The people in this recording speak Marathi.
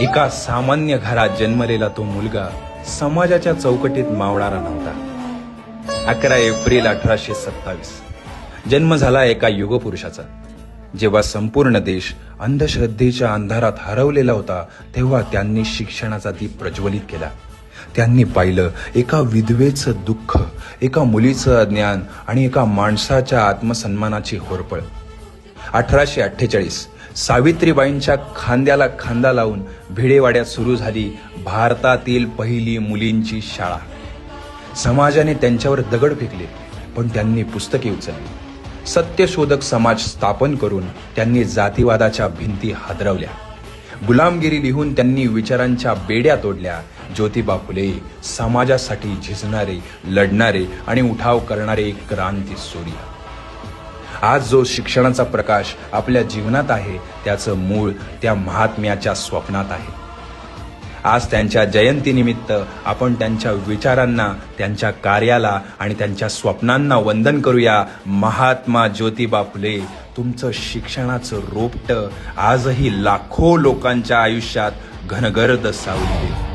एका सामान्य घरात जन्मलेला तो मुलगा समाजाच्या चौकटीत मावणारा नव्हता. अकरा एप्रिल अठराशे सत्तावीस. जन्म झाला एका युगपुरुषाचा. जेव्हा संपूर्ण देश अंधश्रद्धेच्या अंधारात हरवलेला होता तेव्हा त्यांनी शिक्षणाचा दीप प्रज्वलित केला. त्यांनी पाहिलं एका विधवेचं दुःख एका मुलीचं अज्ञान आणि एका माणसाच्या आत्मसन्मानाची होरपळ. अठराशे अठ्ठेचाळीस. सावित्रीबाईंच्या खांद्याला खांदा लावून भिडेवाड्यात सुरू झाली भारतातील पहिली मुलींची शाळा. समाजाने त्यांच्यावर दगड फेकले पण त्यांनी पुस्तके उचलली. सत्यशोधक समाज स्थापन करून त्यांनी जातीवादाच्या भिंती हादरवल्या. गुलामगिरी लिहून त्यांनी विचारांच्या बेड्या तोडल्या. ज्योतिबा फुले समाजासाठी झिजणारे लढणारे आणि उठाव करणारे क्रांती सूर्य आज जो शिक्षणाचा प्रकाश आपल्या जीवनात आहे त्याचं मूळ त्या महात्म्याच्या स्वप्नात आहे. आज त्यांच्या जयंतीनिमित्त आपण त्यांच्या विचारांना त्यांच्या कार्याला आणि त्यांच्या स्वप्नांना वंदन करूया. महात्मा ज्योतिबा फुले तुमचं शिक्षणाचं रोपटं आजही लाखो लोकांच्या आयुष्यात घनगर्द सावली